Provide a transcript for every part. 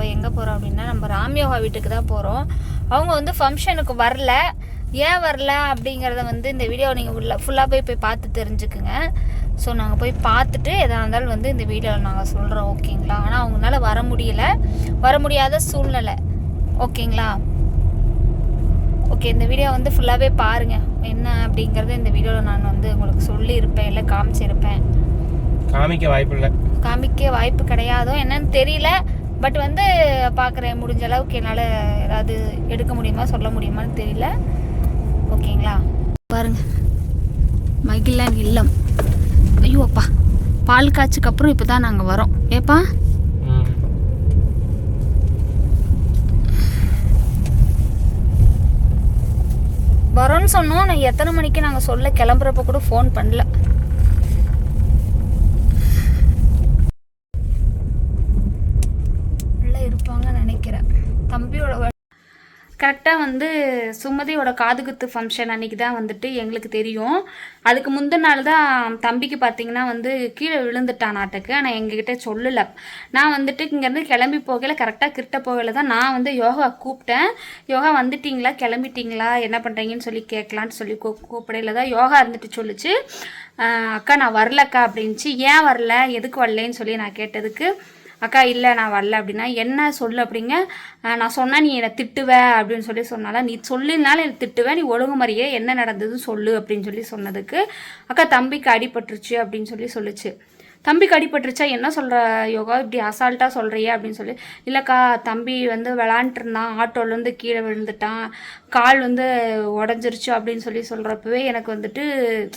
நம்ம எங்கே போகிறோம் அப்படின்னா நம்ம ராம்யோகா வீட்டுக்கு தான் போகிறோம் அவங்க வந்து ஃபங்க்ஷனுக்கு வரல. ஏன் வரல அப்படிங்கிறத வந்து இந்த வீடியோ நீங்கள் உள்ள ஃபுல்லாக போய் போய் பார்த்து தெரிஞ்சுக்குங்க. ஸோ நாங்கள் போய் பார்த்துட்டு எதாக இருந்தாலும் வந்து இந்த வீடியோவில் நாங்கள் சொல்கிறோம் ஓகேங்களா? ஆனால் அவங்களால வர முடியல. வர முடியாத சூழ்நிலை. ஓகேங்களா? ஓகே இந்த வீடியோ வந்து ஃபுல்லாகவே பாருங்கள் என்ன அப்படிங்கிறத இந்த வீடியோவில் நான் வந்து உங்களுக்கு சொல்லியிருப்பேன் இல்லை காமிச்சிருப்பேன். காமிக்க வாய்ப்பு இல்லை. காமிக்க வாய்ப்பு கிடையாதோ என்னன்னு தெரியல. பட் வந்து பார்க்குறேன் முடிஞ்ச அளவுக்கு என்னால் ஏதாவது எடுக்க முடியுமா சொல்ல முடியுமான்னு தெரியல. ஓகேங்களா? பாருங்க. மகிழன் இல்லம் ஐயோ அப்பா. பால் காய்ச்சுக்கு அப்புறம் இப்போ தான் நாங்கள் வரோம். ஏப்பா? வரோன்னு சொன்னோம் நான் எத்தனை மணிக்கு நாங்கள் சொல்ல கிளம்புறப்ப கூட ஃபோன் பண்ணல. கரெக்டாக வந்து சுமதியோட காதுகுத்து ஃபங்க்ஷன் அன்றைக்கி தான் வந்துட்டு எங்களுக்கு தெரியும். அதுக்கு முந்தின நாள் தான் தம்பிக்கு பார்த்தீங்கன்னா வந்து கீழே விழுந்துட்டான் நாட்டுக்கு. ஆனால் எங்ககிட்ட சொல்லலை. நான் வந்துட்டு இங்கேருந்து கிளம்பி போகையில் கரெக்டாக கிட்ட போகல தான் நான் வந்து யோகா கூப்பிட்டேன். யோகா வந்துட்டிங்களா? கிளம்பிட்டீங்களா? என்ன பண்ணுறீங்கன்னு சொல்லி கேட்கலான்னு சொல்லி கூ கூப்பிடையில தான் யோகா இருந்துட்டு சொல்லுச்சு. அக்கா நான் வரலக்கா அப்படின்ச்சு ஏன் வரல? எதுக்கு வரலன்னு சொல்லி நான் கேட்டதுக்கு அக்கா இல்லை நான் வரல அப்படின்னா என்ன சொல்லு அப்படிங்க? நான் சொன்னால் நீ என்னை திட்டுவ அப்படின்னு சொல்லி சொன்னால நீ சொல்லினாலும் என்னை திட்டுவேன் நீ ஒழுங்குமறையே என்ன நடந்ததுன்னு சொல்லு அப்படின்னு சொல்லி சொன்னதுக்கு அக்கா தம்பிக்கு அடிபட்டுருச்சு அப்படின்னு சொல்லி சொல்லுச்சு. தம்பிக்கு அடிபட்டுருச்சா? என்ன சொல்கிற யோகா? இப்படி அசால்ட்டாக சொல்கிறியே அப்படின்னு சொல்லி. இல்லைக்கா தம்பி வந்து விளாண்டுட்டு ஆட்டோலேருந்து கீழே விழுந்துட்டான். கால் வந்து உடஞ்சிருச்சு அப்படின்னு சொல்லி சொல்கிறப்பவே எனக்கு வந்துட்டு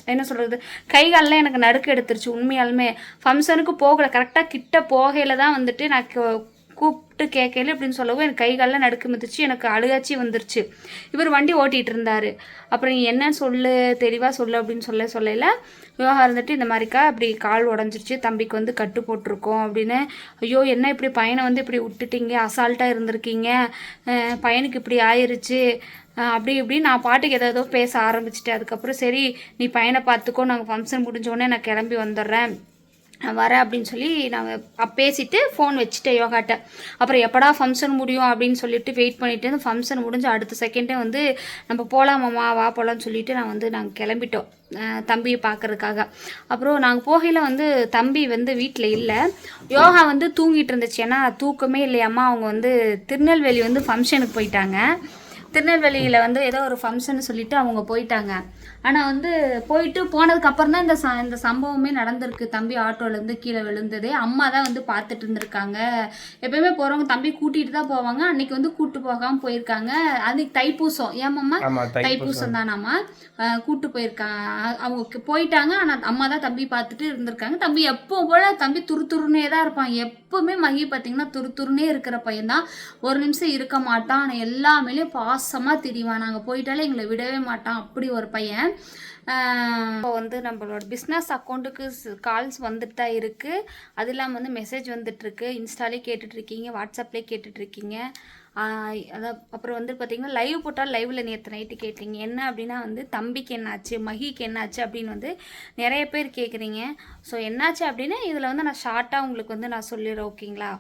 என்ன சொல்கிறது கை கால்லாம் எனக்கு நடுக்கு எடுத்துருச்சு உண்மையாலுமே. ஃபங்க்ஷனுக்கு போகலை. கரெக்டாக கிட்ட போகையில் தான் வந்துட்டு நான் கூப்பிட்டு கேட்கல அப்படின்னு சொல்லவும் எனக்கு கை கால்லாம் நடுக்கு மிதிச்சு எனக்கு அழுகாச்சி வந்துருச்சு. இவர் வண்டி ஓட்டிகிட்டு இருந்தார் அப்புறம் நீ என்ன சொல்லு தெளிவாக சொல்லு அப்படின்னு சொல்ல சொல்லல. விவகாரம் இருந்துட்டு இந்த மாதிரிக்கா அப்படி கால் உடஞ்சிருச்சு தம்பிக்கு வந்து கட்டு போட்டிருக்கோம் அப்படின்னு. ஐயோ என்ன இப்படி பையனை வந்து இப்படி விட்டுட்டீங்க அசால்ட்டாக இருந்திருக்கீங்க. பையனுக்கு இப்படி ஆயிருச்சு. அப்படி இப்படி நான் பாட்டுக்கு ஏதாவது பேச ஆரம்பிச்சிட்டேன். அதுக்கப்புறம் சரி நீ பையனை பார்த்துக்கோ நாங்கள் ஃபங்க்ஷன் முடிஞ்சோடனே நான் கிளம்பி வந்துடுறேன். நான் வரேன் அப்படின்னு சொல்லி நான் பேசிவிட்டு பேசிட்டு ஃபோன் வச்சுட்டேன் யோகாட்ட அப்புறம் எப்படா ஃபங்க்ஷன் முடியும் அப்படின்னு சொல்லிட்டு வெயிட் பண்ணிட்டு அந்த ஃபங்க்ஷன் முடிஞ்சு அடுத்த செகண்டே வந்து நம்ம போகலாமாம்மா வா போகலான்னு சொல்லிட்டு நான் வந்து நாங்கள் கிளம்பிட்டோம். தம்பியை பார்க்கறதுக்காக. அப்புறம் நாங்கள் போகையில் வந்து தம்பி வந்து வீட்டில் இல்லை. யோகா வந்து தூங்கிட்டு இருந்துச்சு. ஏன்னா தூக்கமே இல்லையாம்மா. அவங்க வந்து திருநெல்வேலி வந்து ஃபங்க்ஷனுக்கு போயிட்டாங்க. திருநெல்வேலியில் வந்து ஏதோ ஒரு ஃபங்க்ஷன் சொல்லிட்டு அவங்க போயிட்டாங்க. ஆனால் வந்து போயிட்டு போனதுக்கு அப்புறம் தான் இந்த ச இந்த சம்பவமே நடந்திருக்கு. தம்பி ஆட்டோலேருந்து கீழே விழுந்ததே. அம்மா தான் வந்து பார்த்துட்டு இருந்திருக்காங்க. எப்பயுமே போகிறவங்க தம்பி கூட்டிகிட்டு தான் போவாங்க. அன்னைக்கு வந்து கூட்டு போகாமல் போயிருக்காங்க. அன்னைக்கு தைப்பூசம். ஏமாம்மா தைப்பூசம். தானாம்மா கூட்டு போயிருக்காங்க அவங்க போயிட்டாங்க. ஆனால் அம்மா தான் தம்பி பார்த்துட்டு இருந்திருக்காங்க. தம்பி எப்போ போல தம்பி துரு துருன்னே தான் இருப்பான். எப்பவுமே மகி பார்த்தீங்கன்னா துரு துருன்னே இருக்கிற பையன் தான் ஒரு நிமிஷம் இருக்க மாட்டான். ஆனால் எல்லாமேலேயும் பாசமாக திரிவான். நாங்கள் போயிட்டாலே எங்களை விடவே மாட்டான். அப்படி ஒரு பையன். இப்போ வந்து நம்மளோட பிஸ்னஸ் அக்கௌண்ட்டுக்கு கால்ஸ் வந்துட்டு தான் இருக்குது அது இல்லாமல் வந்து மெசேஜ் வந்துட்டுருக்கு. இன்ஸ்டாலே கேட்டுட்ருக்கீங்க வாட்ஸ்அப்லேயே கேட்டுட்ருக்கீங்க அதான் அப்புறம் வந்து பார்த்தீங்கன்னா லைவ் போட்டால் லைவில் நேற்று நைட்டு கேட்டீங்க. என்ன அப்படின்னா வந்து தம்பிக்கு என்னாச்சு மகிக்கு என்னாச்சு அப்படின்னு வந்து நிறைய பேர் கேட்குறீங்க ஸோ என்னாச்சு அப்படின்னு இதில் வந்து நான் ஷார்ட்டாக உங்களுக்கு வந்து நான் சொல்லிடுறேன் ஓகேங்களா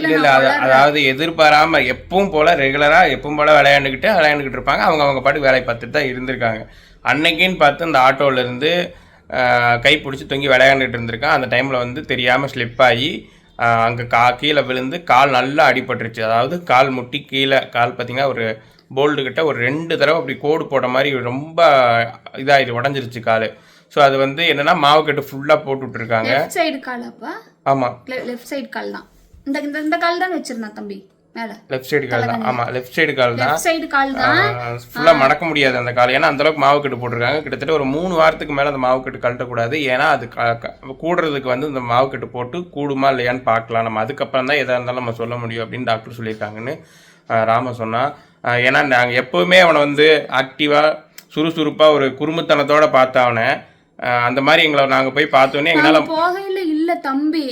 இல்ல இல்ல அது- அதாவது எதிர்பாராம எப்பவும் போல ரெகுலரா எப்பவும் போல விளையாண்டுக்கிட்டு விளையாண்டுக்கிட்டு இருப்பாங்க. அவங்க அவங்க பாட்டுக்கு வேலையை பார்த்துட்டு தான் இருந்திருக்காங்க. அன்னைக்குன்னு பார்த்து அந்த ஆட்டோல இருந்து கை பிடிச்சி தொங்கி விளையாண்டுட்டு இருந்திருக்கான். அந்த டைம்ல வந்து தெரியாம ஸ்லிப் ஆகி அங்க கா கீழே விழுந்து கால் நல்லா அடிபட்டுருச்சு. அதாவது கால் முட்டி கீழே கால் பார்த்தீங்கன்னா ஒரு போல்டு கிட்ட ஒரு ரெண்டு தடவை அப்படி கோடு போட்ட மாதிரி ரொம்ப இதாயிடுச்சு உடஞ்சிருச்சு கால். ஸோ அது வந்து என்னன்னா மாவு கட்டு ஃபுல்லாக போட்டு விட்டுருக்காங்க ஆமாம் லெஃப்ட் சைடு கால் தான் இந்த இந்த இந்த கால் தான் வச்சிருந்தான் தம்பி? மேலே. லெஃப்ட் சைடு கால் தான். ஆமாம் லெஃப்ட் சைடு கால் தான். லெஃப்ட் சைடு கால் தான். ஃபுல்லாக மடக்க முடியாது அந்த கால். ஏன்னா அந்த அளவுக்கு மாவு கட்டு போட்டிருக்காங்க. கிட்டத்தட்ட ஒரு மூணு வாரத்துக்கு மேலே அந்த மாவு கட்டு கழட்டக்கூடாது. ஏன்னா அது கூடுறதுக்கு வந்து இந்த மாவு கட்டு போட்டு கூடுமா இல்லையான்னு பார்க்கலாம். நம்ம அதுக்கப்புறம் தான் எதாக இருந்தாலும் நம்ம சொல்ல முடியும் அப்படின்னு டாக்டர் சொல்லியிருக்காங்கன்னு ராம சொன்னா. ஏன்னா நாங்கள் எப்போவுமே அவனை வந்து ஆக்டிவாக சுறுசுறுப்பாக ஒரு குறும்புத்தனத்தோட பார்த்த அவனை. அந்த மாதிரி எங்களை நாங்கள் போய் பார்த்தோன்னே எங்களால் போகையில இல்ல தம்பி.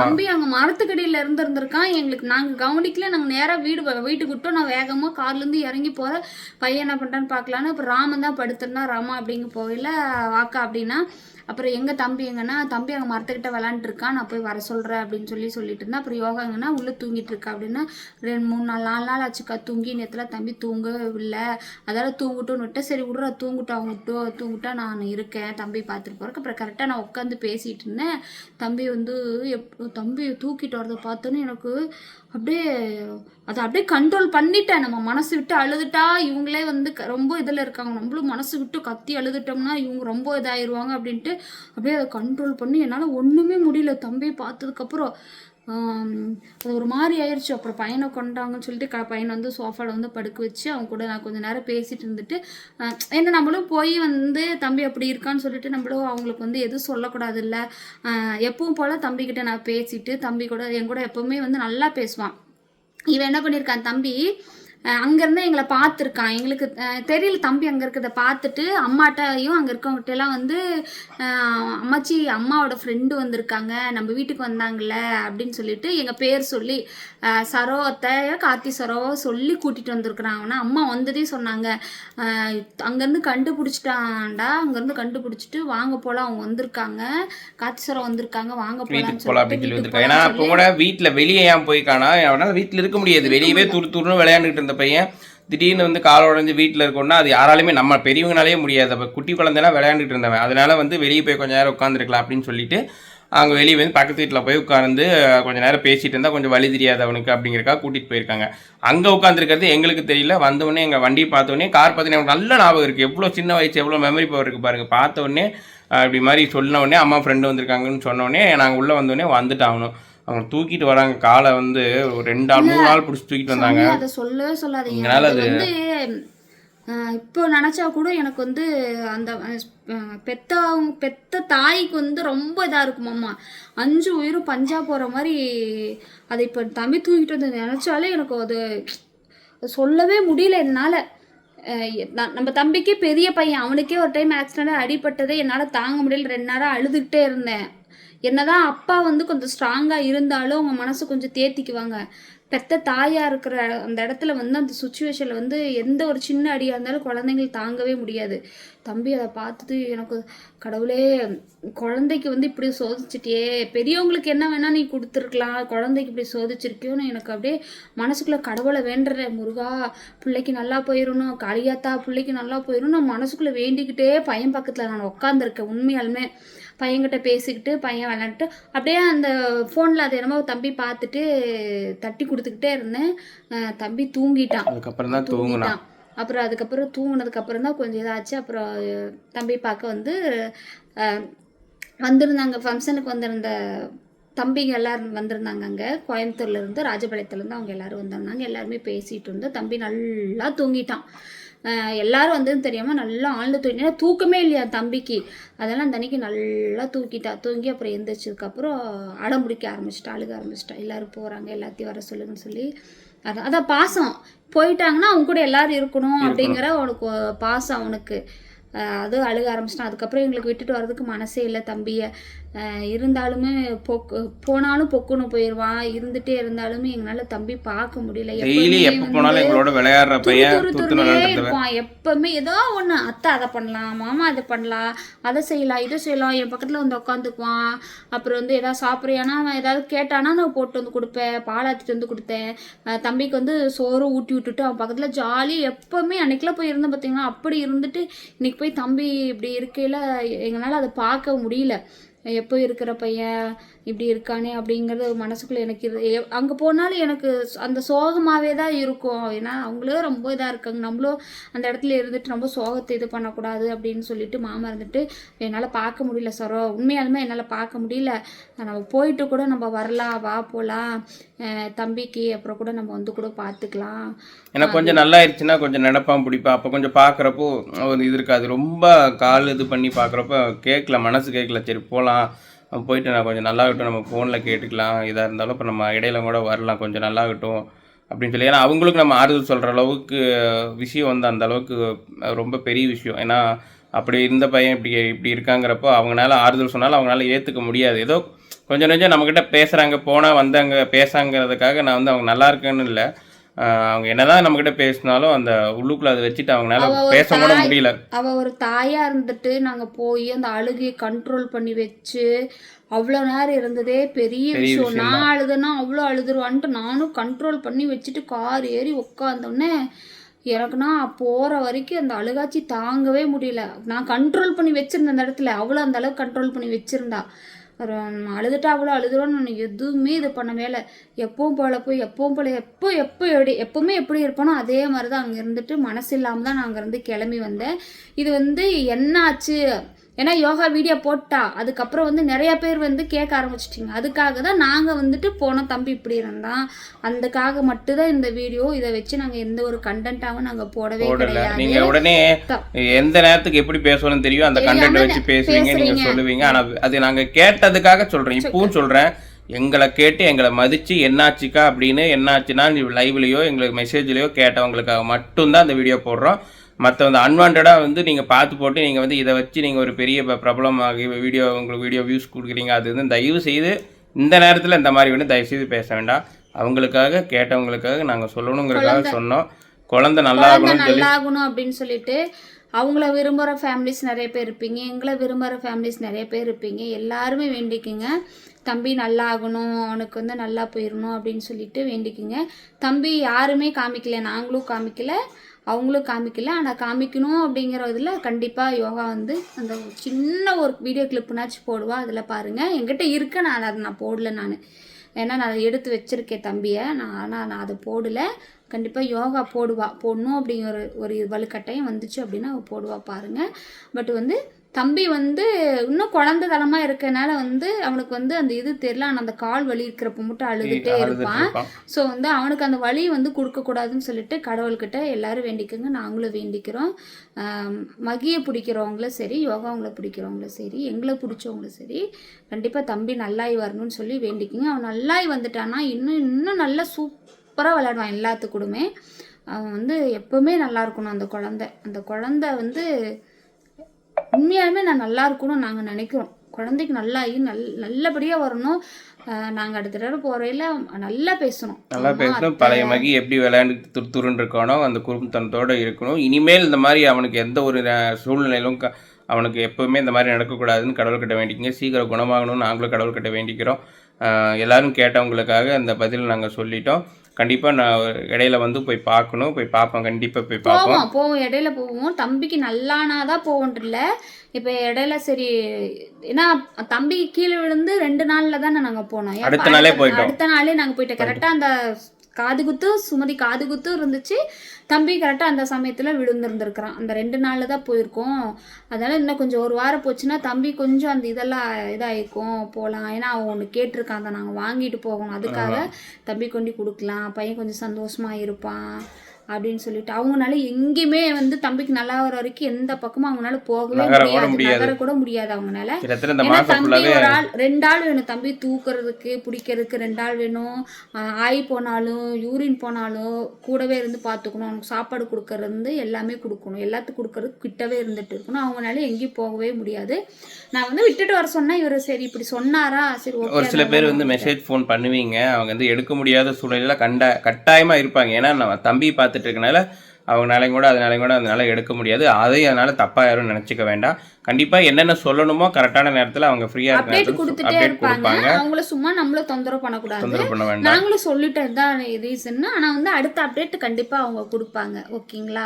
தம்பி அங்க மரத்துக்கடியில இருந்து இருந்திருக்கான் எங்களுக்கு நாங்க கவனிக்கல. நாங்க நேரா வீடு வீட்டுக்கு விட்டோம். நான் வேகமா கார்ல இருந்து இறங்கி போறேன். பையன் என்ன பண்றான்னு பார்க்கலான்னு. அப்புறம் ராமன் தான் படுத்திருந்தா ராமா அப்படிங்க போகையில வாக்கா அப்படின்னா அப்புறம் எங்கள் தம்பி எங்கன்னா தம்பி அங்கே மரத்துக்கிட்ட விளாண்டுட்டு இருக்கான். நான் போய் வர சொல்கிறேன் அப்படின்னு சொல்லி சொல்லிட்டு இருந்தேன். அப்புறம் யோகா எங்கன்னா உள்ளே தூங்கிட்டு இருக்கா அப்படின்னா ரெண்டு மூணு நாலு நாலு நாள் ஆச்சுக்கா தூங்கி நேரத்தில் தம்பி தூங்கவே இல்லை. அதால தூங்கட்டும்னு விட்டேன் சரி விட்றா. தூங்கிட்டா அவங்க விட்டு தூங்கிட்டா நான் இருக்கேன். தம்பி பார்த்துட்டு போகிறக்கு அப்புறம் கரெக்டாக நான் உட்காந்து பேசிகிட்டு இருந்தேன். தம்பி தம்பி வந்து எப் தம்பியை தூக்கிட்டு வரதை பார்த்தோன்னே எனக்கு அப்படியே அதை அப்படியே கண்ட்ரோல் பண்ணிட்டேன். நம்ம மனசு விட்டு அழுதுட்டா இவங்களே வந்து க- ரொம்ப இதில் இருக்காங்க. நம்மளும் மனசு விட்டு கத்தி அழுதுட்டோம்னா இவங்க ரொம்ப இதாயிருவாங்க அப்படின்ட்டு அப்படியே அதை கண்ட்ரோல் பண்ணி என்னால் ஒன்றுமே முடியல. தம்பியை பார்த்ததுக்கப்புறம் அது ஒரு மாதிரி ஆயிடுச்சு அப்புறம் பையனை கொண்டாங்கன்னு சொல்லிட்டு க பையனை வந்து சோஃபாவில் வந்து படுக்க வச்சு அவங்க கூட நான் கொஞ்சம் நேரம் பேசிட்டு இருந்துட்டு ஏன்னா நம்மளும் போய் வந்து தம்பி அப்படி இருக்கான்னு சொல்லிட்டு நம்மளும் அவங்களுக்கு வந்து எதுவும் சொல்லக்கூடாது இல்லை எப்பவும் போல் தம்பிக்கிட்ட நான் பேசிட்டு தம்பி கூட என் கூட எப்பவுமே வந்து நல்லா பேசுவான். இவன் என்ன பண்ணியிருக்கான் தம்பி அங்கேருந்து எங்களை பார்த்துருக்கான். எங்களுக்கு தெரியல தம்பி அங்கே இருக்கிறத பார்த்துட்டு அம்மாட்டையும் அங்கே இருக்கவங்ககிட்ட எல்லாம் வந்து அம்மாச்சி அம்மாவோட ஃப்ரெண்டு வந்திருக்காங்க. நம்ம வீட்டுக்கு வந்தாங்கல்ல அப்படின்னு சொல்லிட்டு எங்கள் பேர் சொல்லி சரோத்தை கார்த்தி சரோவை சொல்லி கூட்டிகிட்டு வந்திருக்கிறாங்கன்னா அம்மா வந்ததே சொன்னாங்க. அங்கேருந்து கண்டுபிடிச்சிட்டான்டா. அங்கேருந்து கண்டுபிடிச்சிட்டு வாங்க போல அவங்க வந்திருக்காங்க. கார்த்தி சரோ வந்திருக்காங்க வாங்க போகலாம் அப்படின்னு சொல்லி வந்திருக்காங்க. ஏன்னா அப்போ கூட வீட்டில் வெளியே ஏன் போய் காணா? அவனால் வீட்டில் இருக்க முடியாது. வெளியவே துரு துருன்னு விளையாண்டுட்டு இருந்த பையன். திடீர்னு வந்து கால் உடஞ்சி வீட்டில் இருக்கோம்னா அது யாராலையுமே நம்ம பெரியவங்களாலே முடியாது. அப்போ குட்டி குழந்தைலாம் விளையாண்டுட்டு இருந்தவன். அதனால வந்து வெளியே போய் கொஞ்ச நேரம் உட்காந்துருக்கலாம் அப்படின்னு சொல்லிட்டு அங்கே வெளியே வந்து பக்கத்து வீட்டில் போய் உட்காந்து கொஞ்ச நேரம் பேசிகிட்டு இருந்தால் கொஞ்சம் வழி தெரியாது அவனுக்கு அப்படிங்கிறக்காக கூட்டிகிட்டு போயிருக்காங்க. அங்கே உட்காந்துருக்கிறது எங்களுக்கு தெரியல. வந்தவொடனே எங்கள் வண்டியை பார்த்தோன்னே கார் பார்த்தோன்னே எனக்கு நல்ல ஞாபகம் இருக்குது எவ்வளோ சின்ன வயசு எவ்வளோ மெமரி பவர் இருக்குது பாருங்கள் பார்த்தோன்னே இப்படி மாதிரி சொன்ன உடனே அம்மா ஃப்ரெண்டு வந்திருக்காங்கன்னு சொன்னோடனே நாங்கள் உள்ளே வந்தோடனே வந்துட்டாகணும் அவங்க தூக்கிட்டு வராங்க. காலை வந்து ஒரு ரெண்டு நாள் மூணு நாள் பிடிச்சி தூக்கிட்டு வந்தாங்க. அதை சொல்லவே சொல்லாதீங்க. அது வந்து இப்போ நினச்சா கூட எனக்கு வந்து அந்த பெத்த அவங்க- பெத்த தாய்க்கு வந்து ரொம்ப இதாக இருக்குமாம்மா அஞ்சு உயிரும் பஞ்சா போகிற மாதிரி அதை இப்போ தம்பி தூக்கிட்டு வந்து நினச்சாலே எனக்கு அது அது சொல்லவே முடியல என்னால். நம்ம தம்பிக்கே பெரிய பையன். அவனுக்கே ஒரு டைம் ஆக்சிடென்ட் அடிபட்டதே என்னால் தாங்க முடியல. ரெண்டு நேரம் அழுதுகிட்டே இருந்தேன். என்னதான் அப்பா வந்து கொஞ்சம் ஸ்ட்ராங்காக இருந்தாலும் அவங்க மனசு கொஞ்சம் தேத்திக்குவாங்க. பெத்த தாயாக இருக்கிற அந்த இடத்துல வந்து அந்த சுச்சுவேஷனில் வந்து எந்த ஒரு சின்ன அடியாக இருந்தாலும் குழந்தைங்கள் தாங்கவே முடியாது. தம்பி அதை பார்த்துட்டு எனக்கு கடவுளே குழந்தைக்கு வந்து இப்படி சோதிச்சிட்டியே. பெரியவங்களுக்கு என்ன வேணால் நீ கொடுத்துருக்கலாம். குழந்தைக்கு இப்படி சோதிச்சிருக்கியோன்னு எனக்கு அப்படியே மனசுக்குள்ளே கடவுளை வேண்டுற முருகா பிள்ளைக்கு நல்லா போயிடணும் காளியாத்தா பிள்ளைக்கு நல்லா போயிடும் நான் மனசுக்குள்ளே வேண்டிக்கிட்டே பையன் பக்கத்தில் நான் உட்காந்துருக்கேன் உண்மையாலுமே. பையன்கிட்ட பேசிக்கிட்டு பையன் விளாண்டுட்டு அப்படியே அந்த ஃபோனில் அது என்னமோ தம்பி பார்த்துட்டு தட்டி கொடுத்துக்கிட்டே இருந்தேன். தம்பி தூங்கிட்டான். அதுக்கப்புறம் தான் தூங்கினான். தூங்கிட்டான் அப்புறம் அதுக்கப்புறம் தூங்குனதுக்கு அப்புறம் தான் கொஞ்சம் இதாச்சு. அப்புறம் தம்பி பார்க்க வந்து வந்திருந்தாங்க ஃபங்க்ஷனுக்கு வந்திருந்த தம்பிங்க எல்லாரும் வந்திருந்தாங்க அங்கே. கோயம்புத்தூர்லேருந்து ராஜபாளையத்துலேருந்து அவங்க எல்லாரும் வந்திருந்தாங்க எல்லாருமே பேசிகிட்டு இருந்தோம். தம்பி நல்லா தூங்கிட்டான். எல்லாரும் வந்து தெரியாமல் நல்லா ஆழ்ந்து தூங்கி ஏன்னா தூக்கமே இல்லையா தம்பிக்கு. அதெல்லாம் அந்த அன்னைக்கு நல்லா தூக்கிட்டா. தூங்கி அப்புறம் எந்திரிச்சதுக்கப்புறம் அடம் பிடிக்க ஆரம்பிச்சிட்டா அழுக ஆரம்பிச்சிட்டா. எல்லாரும் போகிறாங்க எல்லாத்தையும் வர சொல்லுங்கன்னு சொல்லி. அதான் அதான் பாசம். போயிட்டாங்கன்னா அவங்க கூட எல்லாரும் இருக்கணும் அப்படிங்கிற அவனுக்கு பாசம் அவனுக்கு. அது அழுக ஆரம்பிச்சிட்டான். அதுக்கப்புறம் எங்களுக்கு விட்டுட்டு வர்றதுக்கு மனசே இல்லை தம்பியை. இருந்தாலுமே பொக்கு போனாலும் பொக்குன்னு போயிடுவான் இருந்துட்டே இருந்தாலுமே எங்களால் தம்பி பார்க்க முடியல. இருப்பான். எப்பவுமே ஏதோ ஒன்று அத்தை அதை பண்ணலாம் மாமா அதை பண்ணலாம் அதை செய்யலாம் இதை செய்யலாம். என் பக்கத்தில் வந்து உட்காந்துக்குவான் அப்புறம் வந்து ஏதாவது சாப்பிட்றியானா அவன் ஏதாவது கேட்டானா நான் போட்டு வந்து கொடுப்பேன். பால் ஆற்றிட்டு வந்து கொடுத்தேன். தம்பிக்கு வந்து சோறு ஊட்டி விட்டுட்டு அவன் பக்கத்தில் ஜாலி எப்பவுமே அன்னைக்கெல்லாம் போய் இருந்தேன் பார்த்தீங்கன்னா அப்படி இருந்துட்டு இன்னைக்கு போய் தம்பி இப்படி இருக்கையில் எங்களால் அதை பார்க்க முடியல. எப்போ இருக்கிற பையன் இப்படி இருக்கானே அப்படிங்கிறது மனசுக்குள்ளே எனக்கு அங்கே போனாலும் எனக்கு அந்த சோகமாகவே தான் இருக்கும். ஏன்னா அவங்களே ரொம்ப இதாக இருக்காங்க. நம்மளும் அந்த இடத்துல இருந்துட்டு ரொம்ப சோகத்தை இது பண்ணக்கூடாது அப்படின்னு சொல்லிட்டு மாமா இருந்துட்டு என்னால் பார்க்க முடியல சரோ. உண்மையாலுமே என்னால் பார்க்க முடியல. நம்ம போயிட்டு கூட நம்ம வரலாம். வா போகலாம் தம்பிக்கு அப்புறம் கூட நம்ம வந்து கூட பார்த்துக்கலாம். எனக்கு கொஞ்சம் நல்லா ஆயிடுச்சுன்னா கொஞ்சம் நடப்பான் பிடிப்பான் அப்போ கொஞ்சம் பார்க்குறப்போ ஒரு இது இருக்காது. ரொம்ப கால் இது பண்ணி பார்க்குறப்ப கேட்கல மனசு கேட்கல. சரி போகலாம் போயிட்டு நான் கொஞ்சம் நல்லாகட்டும் நம்ம ஃபோனில் கேட்டுக்கலாம். இதாக இருந்தாலும் இப்போ நம்ம இடையில கூட வரலாம். கொஞ்சம் நல்லாகட்டும் அப்படின்னு சொல்லி. ஏன்னா அவங்களுக்கு நம்ம ஆறுதல் சொல்கிற அளவுக்கு விஷயம் வந்து அந்த அளவுக்கு ரொம்ப பெரிய விஷயம். ஏன்னா அப்படி இருந்த பையன் இப்படி இப்படி இருக்காங்கிறப்போ அவங்களால ஆறுதல் சொன்னாலும் அவங்களால ஏற்றுக்க முடியாது. ஏதோ கொஞ்சம் கொஞ்சம் நம்மக்கிட்ட பேசுகிறாங்க போனால் வந்தாங்க பேசாங்கிறதுக்காக நான் வந்து அவங்க நல்லா இருக்கேன்னு இல்லை. அவங்க என்னதான் நம்மக்கிட்ட பேசினாலும் அந்த உள்ளுக்குள்ள அதை வச்சுட்டு அவங்களால பேச கூட முடியல. அவ ஒரு தாயா இருந்துட்டு நாங்க போய் அந்த அழுகையை கண்ட்ரோல் பண்ணி வச்சு அவ்வளோ நேரம் இருந்ததே பெரிய விஷயம். நான் அழுதுனா அவ்வளோ அழுதுருவான்ட்டு நானும் கண்ட்ரோல் பண்ணி வச்சுட்டு கார் ஏறி உட்காந்தோடனே எனக்குனா போகிற வரைக்கும் அந்த அழுகாச்சி தாங்கவே முடியல. நான் கண்ட்ரோல் பண்ணி வச்சிருந்தேன் அந்த இடத்துல. அவ்வளோ அந்த அளவுக்கு கண்ட்ரோல் பண்ணி வச்சிருந்தா. அழுதுட்டா அவ்வளோ அழுதுறோன்னு நான் எதுவுமே இது பண்ணவே இல்லை எப்பவும் போல போய் எப்பவும் போல எப்போ எப்போ எப்படி எப்பவுமே எப்படி இருப்பானோ அதே மாதிரி தான் அங்கே இருந்துட்டு மனசு இல்லாமல் தான் நான் அங்கேருந்து கிளம்பி வந்தேன். இது வந்து என்னாச்சு? ஏன்னா யோகா வீடியோ போட்டா அதுக்கப்புறம் வந்து நிறைய பேர் வந்து கேட்க ஆரம்பிச்சிட்டிங்க. அதுக்காக தான் நாங்கள் வந்துட்டு போனோம் தம்பி இப்படி இருந்தான். அதுக்காக மட்டும்தான் இந்த வீடியோ இதை வச்சு நாங்கள் எந்த ஒரு கண்டென்ட்டாகவும் நாங்கள் போடவே கிடையாது. நீங்க உடனே எந்த நேரத்துக்கு எப்படி பேசணும்னு தெரியும். அந்த கண்டென்ட் வச்சு பேசுவீங்க நீங்க பேசுறீங்க. சொல்லுவீங்க. ஆனா அது நாங்க கேட்டதுக்காக சொல்றேன். இப்பவும் சொல்றேன். எங்களை கேட்டு எங்களை மதிச்சு என்னாச்சுக்கா அப்படின்னு என்னாச்சுன்னா நீ லைவ்லயோ எங்களுக்கு மெசேஜ்லயோ கேட்டவங்களுக்காக மட்டும்தான் அந்த வீடியோ போடுறோம். மற்ற வந்து அன்வான்டாக வந்து நீங்கள் பார்த்து போட்டு நீங்கள் வந்து இதை வச்சு நீங்கள் ஒரு பெரிய ப- பிரபலமாகி வீடியோ உங்களுக்கு வீடியோ வியூஸ் கொடுக்குறீங்க அது வந்து தயவு செய்து இந்த நேரத்தில் இந்த மாதிரி வந்து தயவு செய்து பேச வேண்டாம். அவங்களுக்காக கேட்டவங்களுக்காக நாங்கள் சொல்லணுங்கிறதுக்காக சொன்னோம். குழந்தை நல்லா சொல்லி நல்லா ஆகணும் அப்படின்னு சொல்லிட்டு அவங்கள விரும்புகிற ஃபேமிலிஸ் நிறைய பேர் இருப்பீங்க. எங்களை விரும்புகிற ஃபேமிலிஸ் நிறைய பேர் இருப்பீங்க. எல்லாருமே வேண்டிக்குங்க. தம்பி நல்லா ஆகணும் அவனுக்கு வந்து நல்லா போயிடணும் அப்படின்னு சொல்லிட்டு வேண்டிக்குங்க. தம்பி யாருமே காமிக்கல நாங்களும் காமிக்கல. அவங்களும் காமிக்கல. ஆனால் காமிக்கணும் அப்படிங்கிற இதில் கண்டிப்பாக யோகா வந்து அந்த சின்ன ஒரு வீடியோ கிளிப்புனாச்சும் போடுவா. அதில் பாருங்கள் என்கிட்ட இருக்க நான் அதை நான் போடல நான். ஏன்னா நான் அதை எடுத்து வச்சிருக்கேன் தம்பியை. நான் ஆனால் நான் அதை போடலை. கண்டிப்பாக யோகா போடுவா. போடணும் அப்படிங்கிற ஒரு ஒரு வலுக்கட்டாயம் வந்துச்சு அப்படின்னா அவள் போடுவா பாருங்க. பட் வந்து தம்பி வந்து இன்னும் குழந்தை தனமா இருக்கனால வந்து அவனுக்கு வந்து அந்த இது தெரியல. ஆனால் அந்த கால் வலி இருக்கிறப்ப மட்டும் அழுதுகிட்டே இருப்பான். ஸோ வந்து அவனுக்கு அந்த வலி வந்து கொடுக்கக்கூடாதுன்னு சொல்லிட்டு கடவுள்கிட்ட எல்லாரும் வேண்டிக்கோங்க. நாங்களும் வேண்டிக்கிறோம். மகியை பிடிக்கிறவங்களும் சரி யோகாவங்களை பிடிக்கிறவங்களும் சரி எங்களை பிடிச்சவங்களும் சரி கண்டிப்பாக தம்பி நல்லாய் வரணும்னு சொல்லி வேண்டிக்கோங்க. அவன் நல்லாய் வந்துட்டான்னா இன்னும் இன்னும் நல்லா சூப்பராக விளையாடுவான் எல்லாத்துக்கூடுமே அவன் வந்து எப்போவுமே நல்லா இருக்கணும் அந்த குழந்தை. அந்த குழந்தை வந்து உண்மையாலுமே நான் நல்லா இருக்கணும்னு நாங்கள் நினைக்கிறோம். குழந்தைக்கு நல்லா நல் நல்லபடியாக வரணும். நாங்கள் அடுத்த தடவை போகிறையில நல்லா பேசணும். நல்லா பேசணும். பழைய மகி எப்படி விளையாண்டு துரு துருன்னு இருக்கானோ அந்த குறும்புத்தனத்தோட இருக்கணும். இனிமேல் இந்த மாதிரி அவனுக்கு எந்த ஒரு சூழ்நிலையிலும் க- அவனுக்கு எப்பவுமே இந்த மாதிரி நடக்கக்கூடாதுன்னு கடவுள்கிட்ட வேண்டிக்கங்க. சீக்கிரம் குணமாகணும்னு நாங்களும் கடவுள்கிட்ட வேண்டிக்கிறோம். அஹ், எல்லாரும் கேட்டவங்களுக்காக அந்த பதில் நாங்கள் சொல்லிட்டோம். கண்டிப்பாக நான் இடையில வந்து போய் பார்க்கணும். போய் பார்ப்போம். கண்டிப்பாக போய் பார்ப்போம். போவோம். போவோம் இடையில போவோம். தம்பிக்கு நல்லானாதான் போவோன்றில்ல. இப்போ இடையில சரி ஏன்னா தம்பிக்கு கீழே விழுந்து ரெண்டு நாள்ல தானே நாங்கள் போனோம் அடுத்த நாளே போயிட்டோம். அடுத்த நாளே நாங்கள் போயிட்டோம். கரெக்டாக அந்த காது குத்து சுமதி காது குத்து இருந்துச்சு. தம்பி கரெக்டாக அந்த சமயத்தில் விழுந்திருந்திருக்கிறான். அந்த ரெண்டு நாளில் தான் போயிருக்கோம். அதனால இன்னும் கொஞ்சம் ஒரு வாரம் போச்சுன்னா தம்பி கொஞ்சம் அந்த இதெல்லாம் இதாகிருக்கும் போகலாம் ஏன்னா அவன் ஒன்று கேட்டிருக்கான். அதை நாங்கள் வாங்கிட்டு போகணும். அதுக்காக தம்பி கொண்டு கொடுக்கலாம். பையன் கொஞ்சம் சந்தோஷமா இருப்பான். அப்படின்னு சொல்லிட்டு அவங்கனால எங்கேயுமே வந்து தம்பிக்கு நல்லா வர வரைக்கும் எந்த பக்கமும் அவங்களால போகவே முடியாது. நகர கூட முடியாது அவங்கனால. ஏன்னா தம்பி ஒரு ஆள் ரெண்டு ஆள் வேணும். தம்பி தூக்குறதுக்கு பிடிக்கிறதுக்கு ரெண்டு ஆள் வேணும். ஆய் போனாலும் யூரின் போனாலும் கூடவே இருந்து பார்த்துக்கணும் அவனுக்கு சாப்பாடு கொடுக்கறது எல்லாமே கொடுக்கணும். எல்லாத்துக்கும் கொடுக்கறது கிட்டவே இருந்துட்டு இருக்கணும். அவங்கனால எங்கேயும் போகவே முடியாது. நான் வந்து விட்டுட்டு வர சொன்னா இவர் சரி இப்படி சொன்னாரா? சரி ஒரு சில பேர் வந்து. மெசேஜ் ஃபோன் பண்ணுவீங்க. அவங்க வந்து எடுக்க முடியாத சூழ்நிலையில கண்ட கட்டாயமா இருப்பாங்க. ஏன்னா நம்ம தம்பி பார்த்துட்டு இருக்கனால அவங்களாலையும் கூட அதனாலையும் கூட அதனால எடுக்க முடியாது. அதையும் அதனால தப்பா யாரும் நினச்சிக்க வேண்டாம். கண்டிப்பா என்னென்ன சொல்லணுமோ கரெக்டான நேரத்துல அவங்க ஃப்ரீயா அப்டேட் கொடுத்துட்டே இருப்பாங்க. அவங்கள சும்மா நம்மள தொந்தரவு பண்ணக்கூடாது. தொந்தரவு பண்ண வேண்டாம். நாங்களும் சொல்லிட்டது தான் ரீசன் ஆனா வந்து அடுத்த அப்டேட் கண்டிப்பா அவங்க கொடுப்பாங்க. ஓகேங்களா?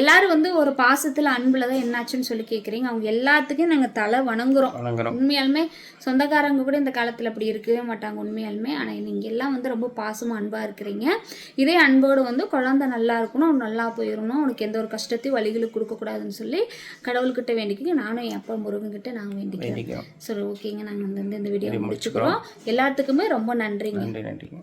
எல்லாரும் வந்து ஒரு பாசத்துல அன்புல தான் என்னாச்சுன்னு சொல்லி கேக்குறீங்க. அவங்க எல்லாத்துக்கும் நாங்க தலை வணங்குறோம். உண்மையாலுமே சொந்தக்காரங்க கூட இந்த காலத்துல அப்படி இருக்கவே மாட்டாங்க உண்மையாலுமே. ஆனா நீங்க எல்லாம் வந்து ரொம்ப பாசமா அன்பா இருக்கிறீங்க. இதே அன்போடு வந்து குழந்தை நல்லா இருக்கணும் நல்லா போயிடணும். அவனுக்கு எந்த ஒரு கஷ்டத்தையும் வழிகளுக்கு கொடுக்க கூடாதுன்னு சொல்லி கடவுள்கிட்ட வேண்டிக்கிங்க நானும் என் அப்பா முருகன் கிட்ட நாங்க வேண்டிக்கிறேன் வேண்டிக்கிறோம். சரி ஓகேங்க. நாங்கள் வந்து இந்த வீடியோ முடிச்சுக்கிறோம். எல்லாத்துக்குமே ரொம்ப நன்றிங்க. நன்றி நன்றிங்க.